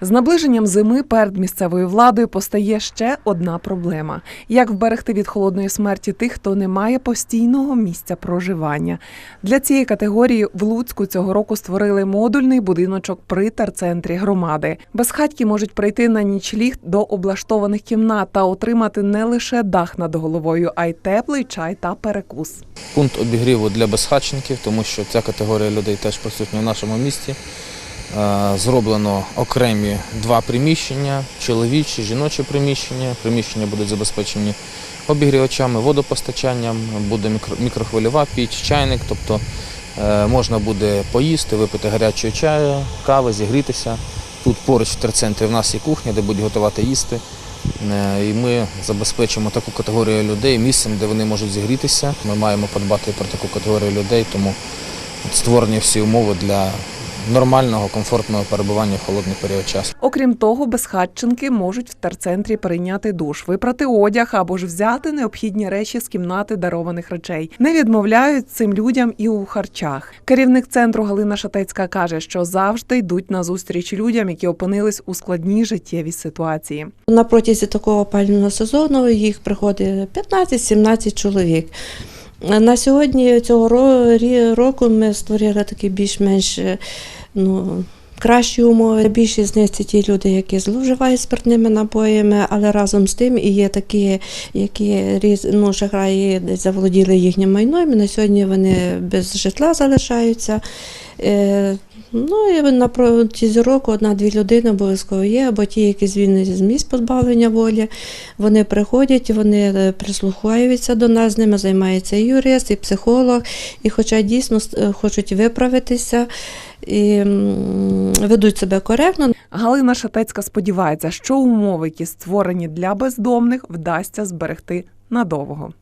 З наближенням зими перед місцевою владою постає ще одна проблема: як вберегти від холодної смерті тих, хто не має постійного місця проживання. Для цієї категорії в Луцьку цього року створили модульний будиночок при терцентрі громади. Безхатьки можуть прийти на нічліг до облаштованих кімнат та отримати не лише дах над головою, а й теплий чай та перекус. Пункт обігріву для безхатченків, тому що ця категорія людей теж присутня в нашому місті. Е, Зроблено окремі два приміщення, чоловічі, жіночі приміщення. Приміщення будуть забезпечені обігрівачами, водопостачанням, буде мікро- мікрохвильова піч, чайник, тобто е, можна буде поїсти, випити гарячого чаю, кави, зігрітися. Тут поруч в терцентрі в нас є кухня, де будуть готувати їсти. Е, І ми забезпечимо таку категорію людей місцем, де вони можуть зігрітися. Ми маємо подбати про таку категорію людей, тому створені всі умови для нормального, комфортного перебування в холодний період часу. Окрім того, безхатченки можуть в терцентрі прийняти душ, випрати одяг або ж взяти необхідні речі з кімнати дарованих речей. Не відмовляють цим людям і у харчах. Керівник центру Галина Шатецька каже, що завжди йдуть на зустріч людям, які опинились у складній життєвій ситуації. На протязі такого опалювального сезону їх приходить 15-17 чоловік. На сьогодні цього ро- року ми створили такі більш-менш е, ну, кращі умови. Більшість з них це ті люди, які зловживають спиртними напоями, але разом з тим і є такі, які ну, шахраї заволоділи їхнім майном. І на сьогодні вони без житла залишаються. Е, Ну і на протязі року одна-дві людини обов'язково є, або ті, які звільнені з місць позбавлення волі. Вони приходять, вони е, прислухаються до нас, з ними займається і юрист, і психолог, і хоча дійсно е, хочуть виправитися і ведуть себе коректно, Галина Шатецька сподівається, що умови, які створені для бездомних, вдасться зберегти надовго.